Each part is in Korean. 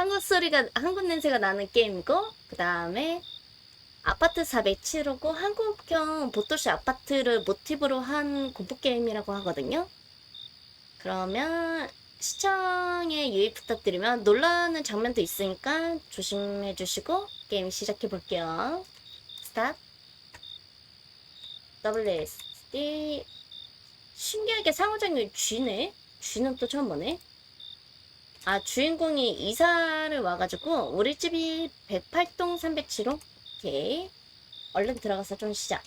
한국 소리가 한국 냄새가 나는 게임이고 그 다음에 아파트 407호고 한국형 보토시 아파트를 모티브로 한 공포 게임이라고 하거든요. 그러면 시청에 유의 부탁드리면 놀라는 장면도 있으니까 조심해 주시고 게임 시작해 볼게요. 스탑. WSD 신기하게 상호작용이 쥐네. 쥐는 또 처음 보네. 아 주인공이 이사를 와가지고 우리 집이 108동 307호. 오케이. 얼른 들어가서 좀 시작.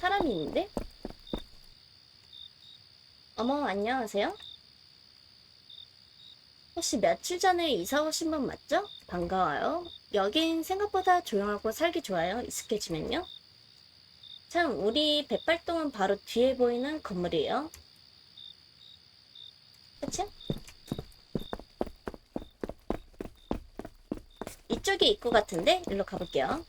사람이 있는데? 어머, 안녕하세요. 혹시 며칠 전에 이사 오신 분 맞죠? 반가워요. 여긴 생각보다 조용하고 살기 좋아요. 익숙해지면요. 참, 우리 백발동은 바로 뒤에 보이는 건물이에요. 그치? 이쪽이 입구 같은데? 일로 가볼게요.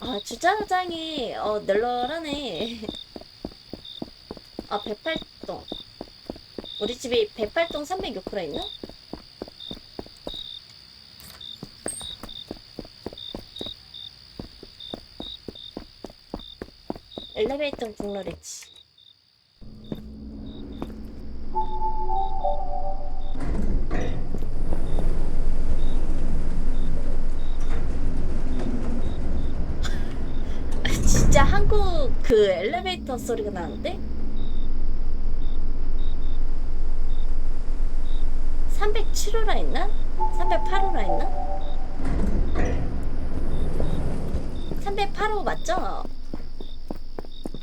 아, 주차장이, 어, 널널하네. 아, 108동. 우리 집이 108동 306호라 있나? 엘리베이터 국룰이지. 한국 그 엘리베이터 소리가 나는데? 307호라 했나? 308호라 했나? 308호 맞죠?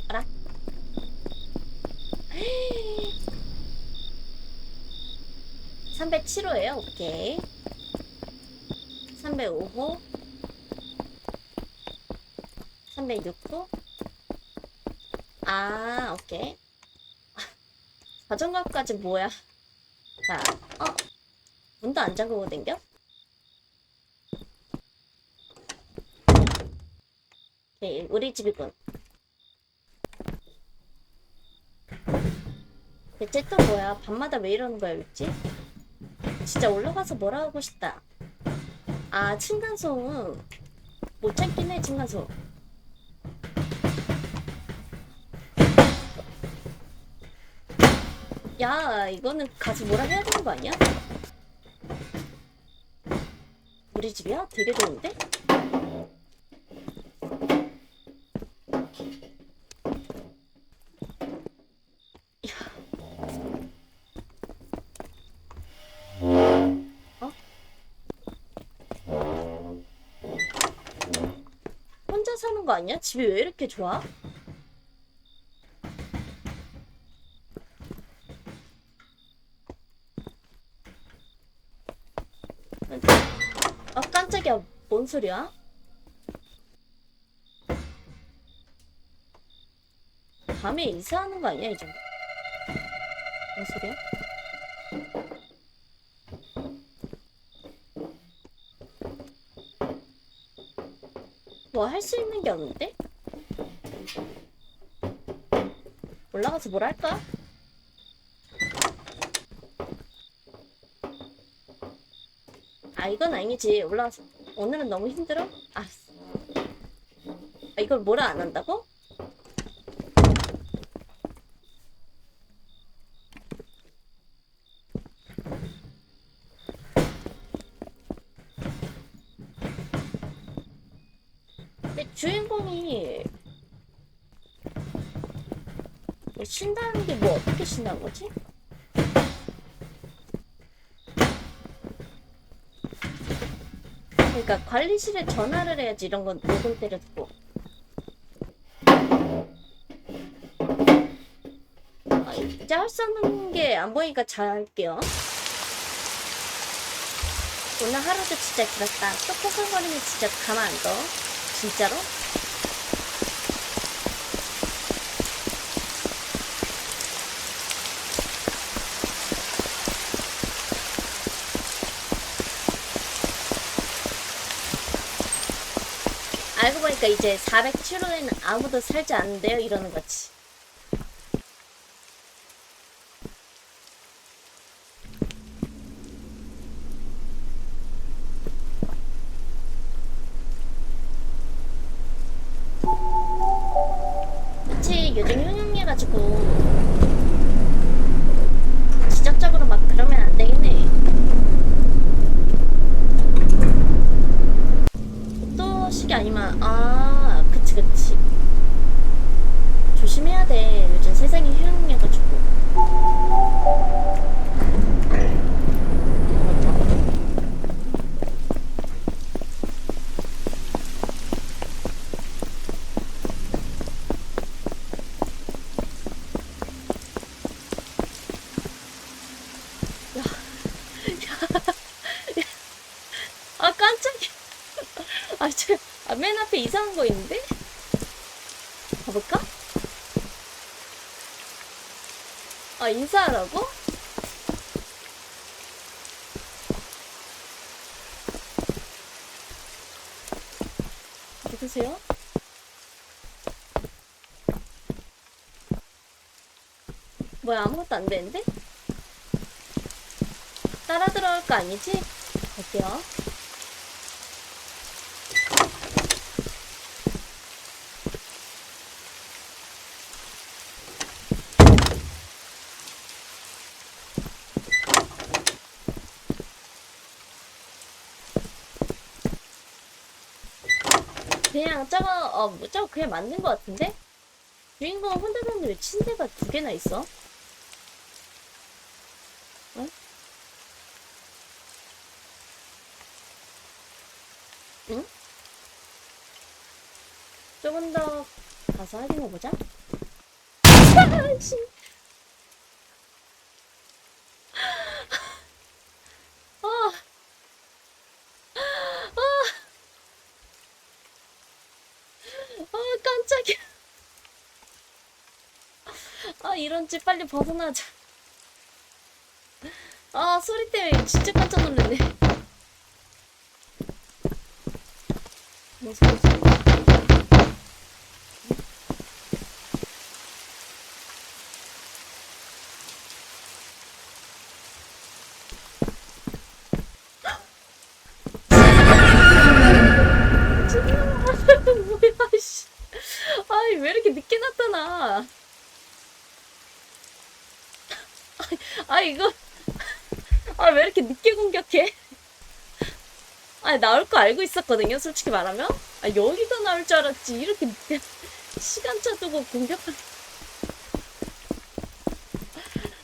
알아? 307호예요. 오케이. 305호. 306호. 아, 오케이. 자전거까지 뭐야? 자, 어? 문도 안 잠그고 댕겨? 오케이, 우리 집이군. 대체 또 뭐야? 밤마다 왜 이러는 거야, 윗지? 진짜 올라가서 뭐라 하고 싶다. 아, 층간소음. 못 참긴 해, 층간소음. 야, 이거는 가서 뭐라 해야 되는 거 아니야? 우리 집이야? 되게 좋은데? 어? 혼자 사는 거 아니야? 집이 왜 이렇게 좋아? 아 깜짝이야 뭔 소리야? 밤에 이사하는 거 아니야 이제 뭔 소리야? 뭐 할 수 있는 게 없는데? 올라가서 뭘 할까? 아 이건 아니지 올라가서 오늘은 너무 힘들어? 알았어 아 이걸 뭐라 안 한다고? 근데 주인공이 뭐 쉰다는 게 뭐 어떻게 쉰다는 거지? 그러니까 관리실에 전화를 해야지 이런 건 녹음 때려 듣고. 아, 이제 할 수 없는 게 안 보이니까 잘 할게요. 오늘 하루도 진짜 길었다. 또 포근거리면 진짜 가만 안 둬. 진짜로? 알고 보니까 이제 407호에는 아무도 살지 않는데요? 이러는 거지 깜짝이야 아, 저, 아, 맨 앞에 이상한 거 있는데? 가볼까? 아, 인사하라고? 누구세요? 뭐야, 아무것도 안 되는데? 따라 들어올 거 아니지? 갈게요. 그냥 저거 어 뭐, 저거 그냥 맞는 것 같은데? 주인공 혼자 사는데 왜 침대가 두 개나 있어? 응? 응? 조금 더 가서 확인해 보자. 씨. 아, 아 깜짝이야. 아 이런 집 빨리 벗어나자. 아 소리 때문에 진짜 깜짝 놀랐네. 뭐 소리지? 뭐야 씨. 아이 왜 이렇게 늦게 나타나? 아 이거. 아 왜 이렇게 늦게 공격해? 아 나올 거 알고 있었거든요 솔직히 말하면. 아 여기서 나올 줄 알았지. 이렇게 늦게 시간차 두고 공격한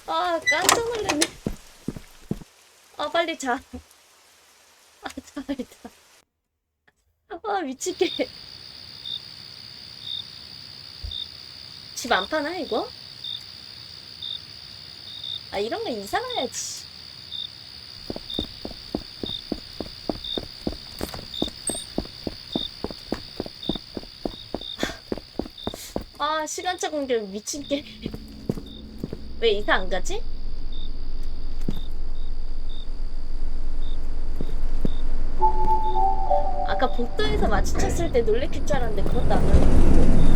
아 깜짝 놀랐네. 아 빨리 자아 자 일단 아 미치게. 집 안 파나 이거? 아 이런 거 이상해야지. 아 시간차 공격 미친 게. 왜 이사 안 가지? 아까 복도에서 마주쳤을 때 놀래킬 줄 알았는데 그것도 안 놀래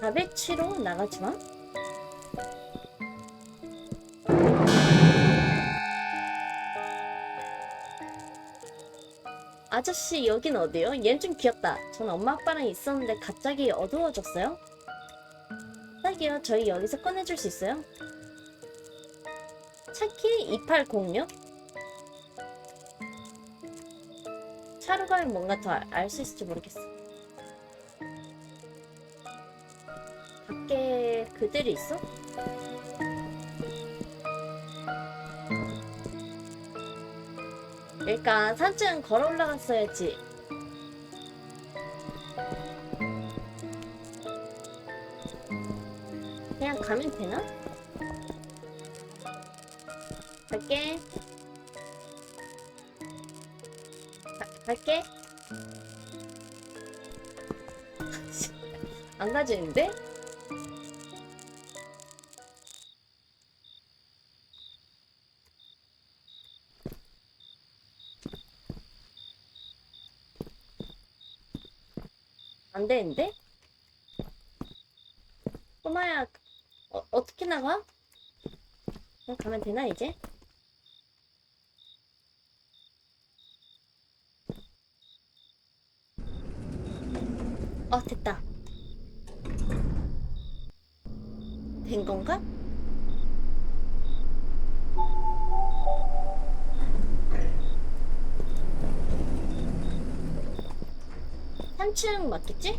407로 나가지 마. 아저씨 여긴 어디요? 얜 좀 귀엽다. 전 엄마 아빠랑 있었는데 갑자기 어두워졌어요. 딱이요. 저희 여기서 꺼내줄 수 있어요? 차키 2806? 차로 가면 뭔가 더 알 수 있을지 모르겠어. 밖에 그들이 있어? 그러니까 산쯤 걸어 올라갔어야지. 그냥 가면 되나? 갈게. 가, 갈게. 안 가지는데? 안 되는데? 꼬마야, 어, 어떻게 나가? 그냥 가면 되나, 이제? 어, 됐다. 3층 맞겠지?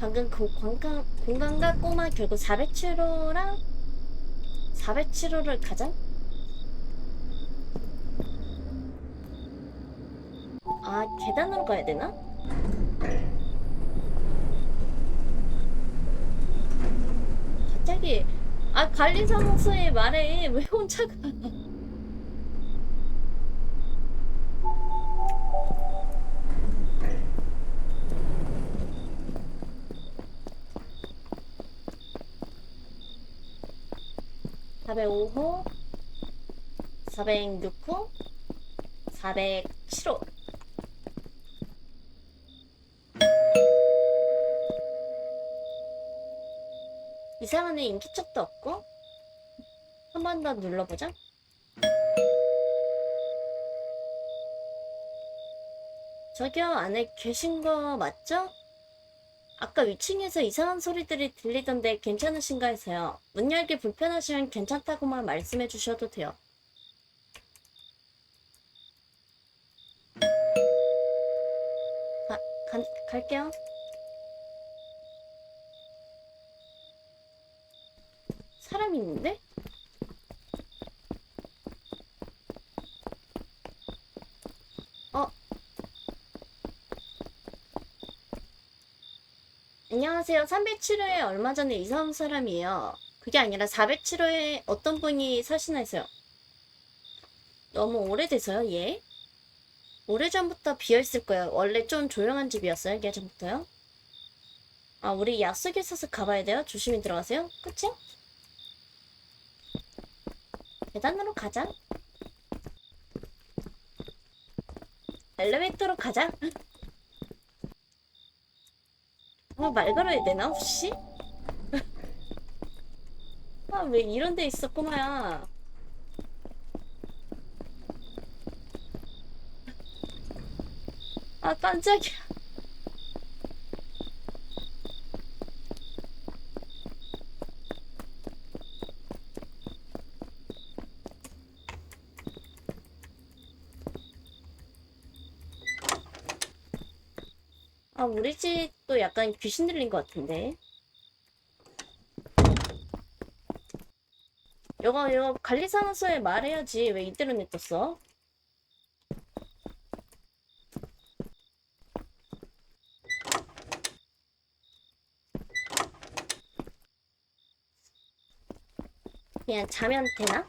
방금 그 공간, 공간과 꼬마 결국 407호랑 407호를 가자? 아, 계단으로 가야 되나? 갑자기, 아, 관리사무소의 말에 왜 혼자 가? (405호) (406호) (407호) 이상한 애 인기척도 없고 한 번 더 눌러보자 저기요 안에 계신 거 맞죠? 아까 위층에서 이상한 소리들이 들리던데 괜찮으신가 해서요. 문 열기 불편하시면 괜찮다고만 말씀해 주셔도 돼요. 가, 가, 갈게요. 사람 있는데? 안녕하세요. 307호에 얼마 전에 이사 온 사람이에요. 그게 아니라 407호에 어떤 분이 사시나 해서요. 너무 오래돼서요, 얘? 오래전부터 비어있을 거예요. 원래 좀 조용한 집이었어요, 예전부터요. 아, 우리 약속 있어서 가봐야 돼요. 조심히 들어가세요. 그치? 계단으로 가자. 엘리베이터로 가자. 어, 말 걸어야 되나, 혹시? 아, 왜 이런 데 있어, 꼬마야. 아, 깜짝이야. 아, 우리 집도 약간 귀신 들린 것 같은데. 이거, 이거 관리사무소에 말해야지. 왜 이대로 냅뒀어? 그냥 자면 되나?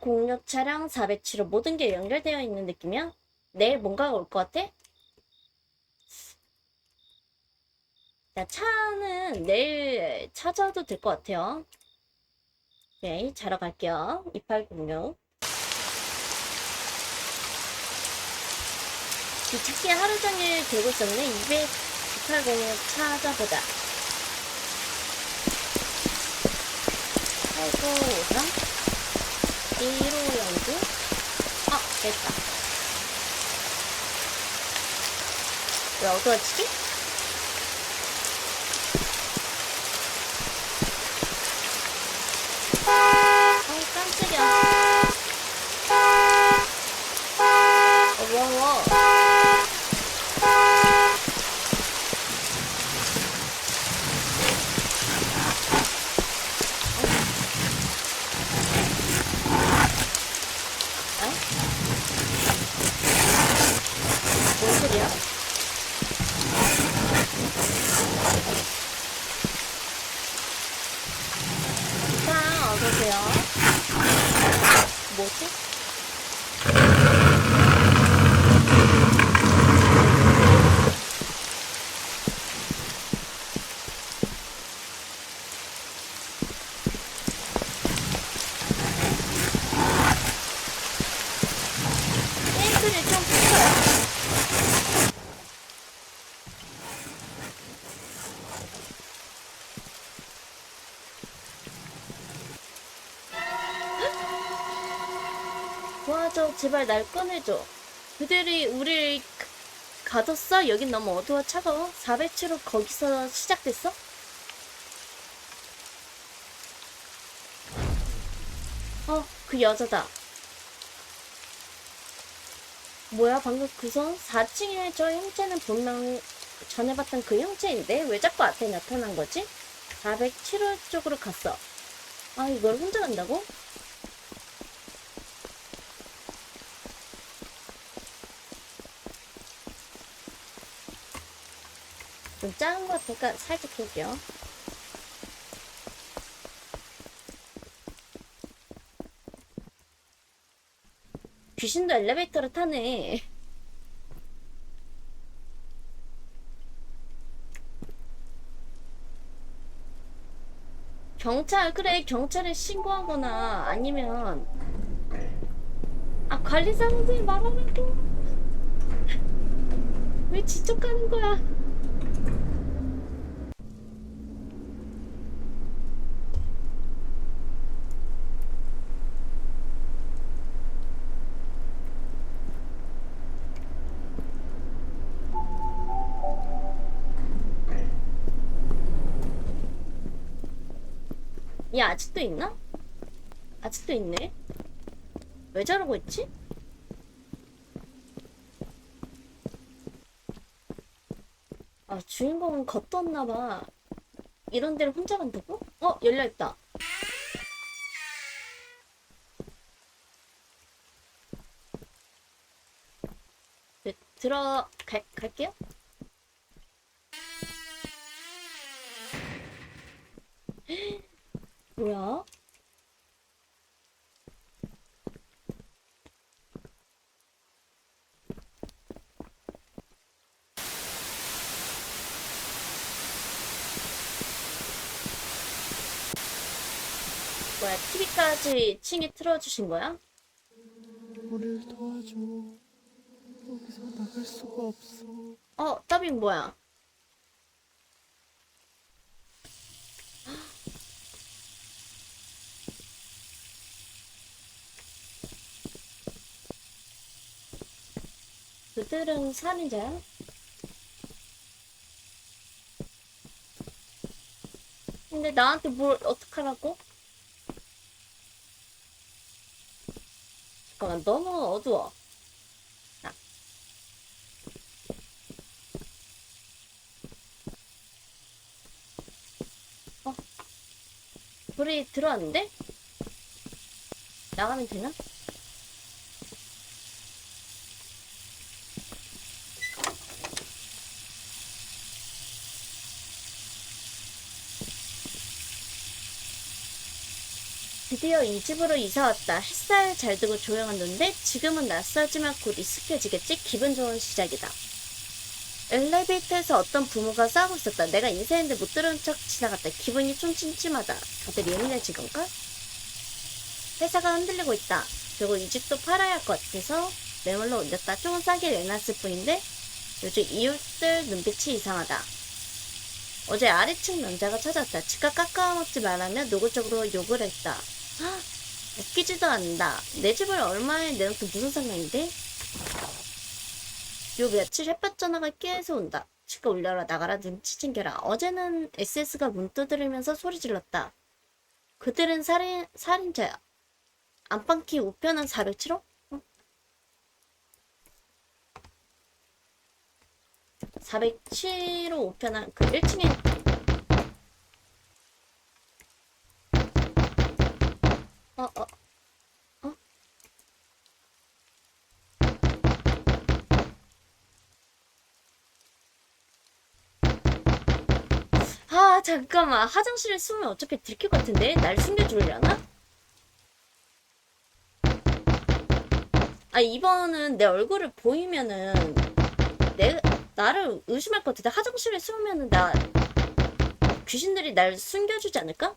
2806 차량 407호 모든 게 연결되어 있는 느낌이야? 내일 뭔가가 올 것 같아? 자, 차는 내일 찾아도 될 것 같아요. 오케이, 자러 갈게요. 2806. 이 찾기 하루 종일 들고 있었네. 200, 2806 찾아보자. 8953? 1호 연구? 아, 됐다. 왜 어두워지지? 어우, 깜짝이야. 어워워. 어? 뭔 소리야? 자, 어서오세요. 뭐지? 제발 날 꺼내줘. 그들이 가- 가뒀어? 여긴 너무 어두워 차가워. 407호 거기서 시작됐어? 어, 그 여자다. 뭐야, 방금 그 손? 4층에 저 형체는 분명 전에 봤던 그 형체인데? 왜 자꾸 앞에 나타난 거지? 407호 쪽으로 갔어. 아, 이걸 혼자 간다고? 좀 작은 것 같으니까 살짝 킬게요. 귀신도 엘리베이터를 타네. 경찰, 그래, 경찰에 신고하거나 아니면, 아, 관리사 선생님 말하라고. 왜 지적하는 거야? 얘 아직도 있나? 아직도 있네. 왜 저러고 있지? 아, 주인공은 겉떴나봐. 이런 데를 혼자 간다고? 어, 열려있다. 네, 들어, 갈, 갈게요. 뭐야? 뭐야, TV까지 층에 틀어주신 거야? 우리를 도와줘. 여기서 나갈 수가 없어. 어, 더빙 뭐야? 그들은 살인자야? 근데 나한테 뭘 어떡하라고? 잠깐만, 너무 어두워. 불이 들어왔는데? 나가면 되나? 드디어 이 집으로 이사 왔다. 햇살 잘 들고 조용한 눈데 지금은 낯설지만 곧 익숙해지겠지? 기분 좋은 시작이다. 엘리베이터에서 어떤 부모가 싸우고 있었다. 내가 인사했는데 못 들은 척 지나갔다. 기분이 좀 찜찜하다. 다들 예민해진 건가? 회사가 흔들리고 있다. 그리고 이 집도 팔아야 할 것 같아서 매물로 옮겼다. 좀 싸게 내놨을 뿐인데 요즘 이웃들 눈빛이 이상하다. 어제 아래층 남자가 찾았다. 집값 깎아먹지 말라며 노골적으로 욕을 했다. 헉, 웃기지도 않는다. 내 집을 얼마에 내놓고 무슨 상관인데? 요 며칠 햇볕 전화가 깨서 온다. 치과 올려라 나가라 눈치 챙겨라. 어제는 SS가 문 두드리면서 소리 질렀다. 그들은 살인 살인자야. 안방키 우편한 407호? 어? 407호 우편한 그 1층에 어, 어, 어? 아, 잠깐만. 화장실에 숨으면 어차피 들킬 것 같은데? 날 숨겨주려나? 아, 이번은 내 얼굴을 보이면은, 내, 나를 의심할 것 같은데, 화장실에 숨으면은 나, 귀신들이 날 숨겨주지 않을까?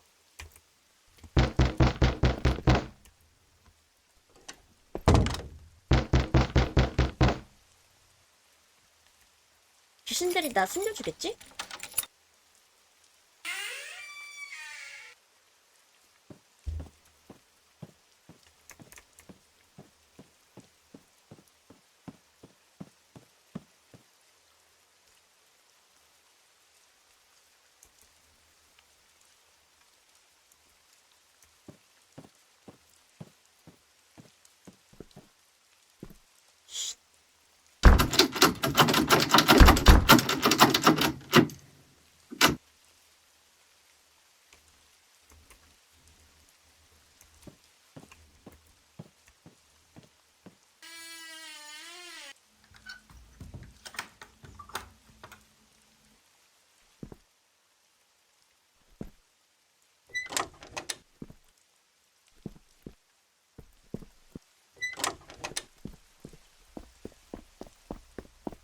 귀신들이 나 숨겨주겠지?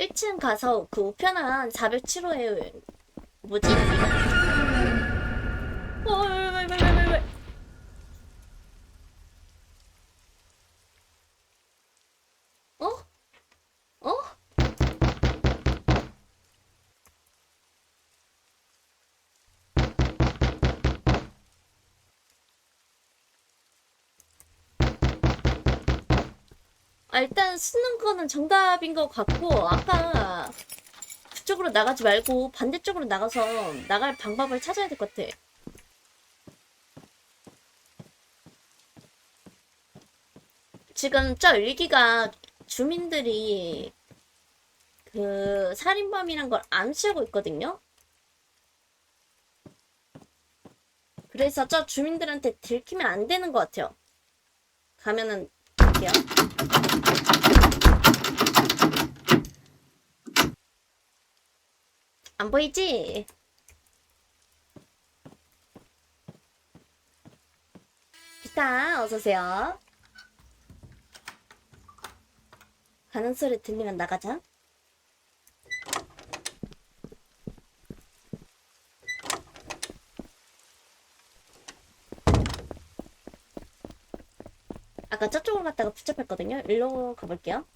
1층 가서 그 우편한 407호에 뭐지? 어, 왜, 왜, 왜, 왜, 왜, 왜. 어? 어? 아, 일단 쓰는 거는 정답인 것 같고, 아까 그쪽으로 나가지 말고 반대쪽으로 나가서 나갈 방법을 찾아야 될 것 같아. 지금 저 일기가 주민들이 그 살인범이란 걸 암시하고 있거든요. 그래서 저 주민들한테 들키면 안 되는 것 같아요. 가면은 볼게요. 안 보이지? 기타 어서오세요. 가는 소리 들리면 나가자. 아까 저쪽으로 갔다가 붙잡혔거든요. 일로 가볼게요.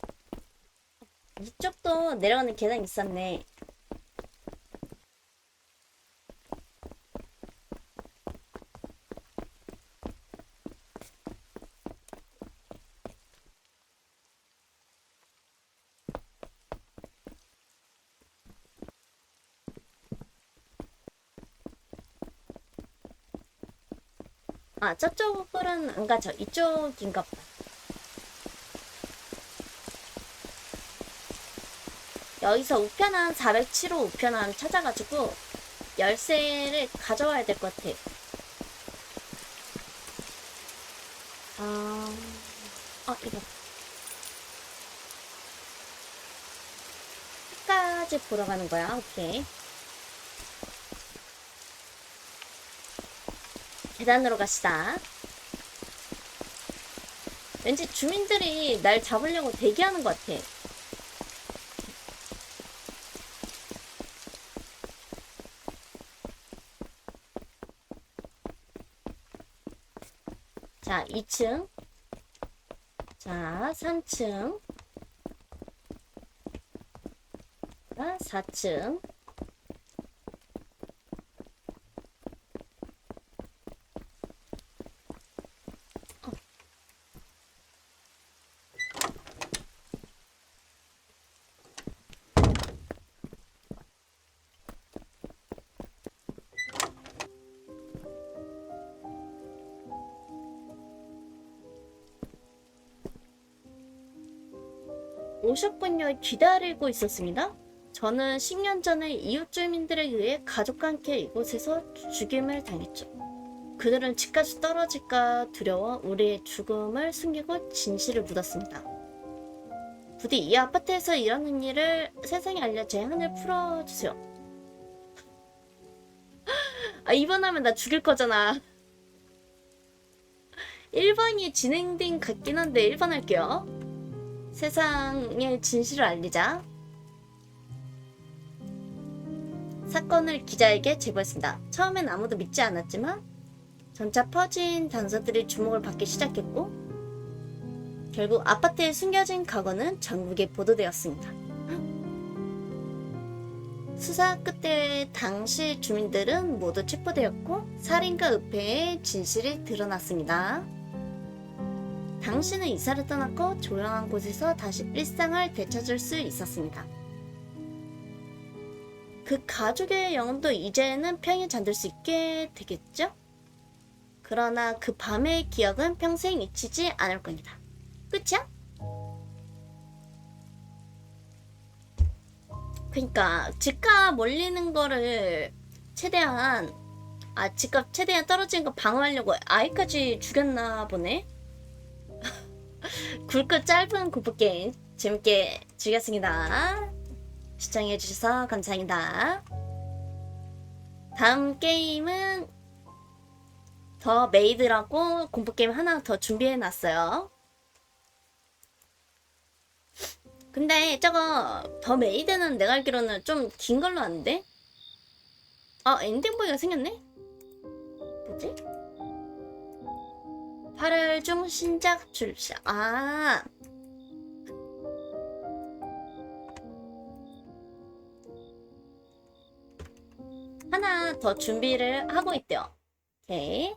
이쪽도 내려가는 계단이 있었네. 저쪽은 안 가죠. 이쪽인가 보다. 여기서 우편함 407호 우편함 찾아가지고 열쇠를 가져와야 될 것 같아. 아, 어, 이거. 끝까지 보러 가는 거야. 오케이. 계단으로 갑시다. 왠지 주민들이 날 잡으려고 대기하는 것 같아. 자, 2층. 자, 3층. 자, 4층. 오셨군요. 기다리고 있었습니다. 저는 10년 전에 이웃 주민들에 의해 가족과 함께 이곳에서 죽임을 당했죠. 그들은 집까지 떨어질까 두려워 우리의 죽음을 숨기고 진실을 묻었습니다. 부디 이 아파트에서 일어난 일을 세상에 알려 제 한을 풀어주세요. 아, 2번 하면 나 죽일 거잖아. 1번이 진행된 것 같긴 한데 1번 할게요. 세상의 진실을 알리자. 사건을 기자에게 제보했습니다. 처음엔 아무도 믿지 않았지만 점차 퍼진 단서들이 주목을 받기 시작했고 결국 아파트에 숨겨진 과거는 전국에 보도되었습니다. 수사 끝에 당시 주민들은 모두 체포되었고 살인과 은폐의 진실이 드러났습니다. 당신은 이사를 떠났고 조용한 곳에서 다시 일상을 되찾을 수 있었습니다. 그 가족의 영혼도 이제는 평이 잠들 수 있게 되겠죠? 그러나 그 밤의 기억은 평생 잊히지 않을 겁니다. 끝이야? 그러니까 집값 몰리는 거를 최대한 아 집값 최대한 떨어지는 거 방어하려고 아이까지 죽였나 보네. 굵고 짧은 공포 게임 재밌게 즐겼습니다. 시청해주셔서 감사합니다. 다음 게임은 더 메이드라고 공포 게임 하나 더 준비해놨어요. 근데 저거 더 메이드는 내가 알기로는 좀 긴 걸로 아는데? 아 엔딩 보기가 생겼네? 뭐지? 8월 중 신작 출시. 아. 하나 더 준비를 하고 있대요. 오케이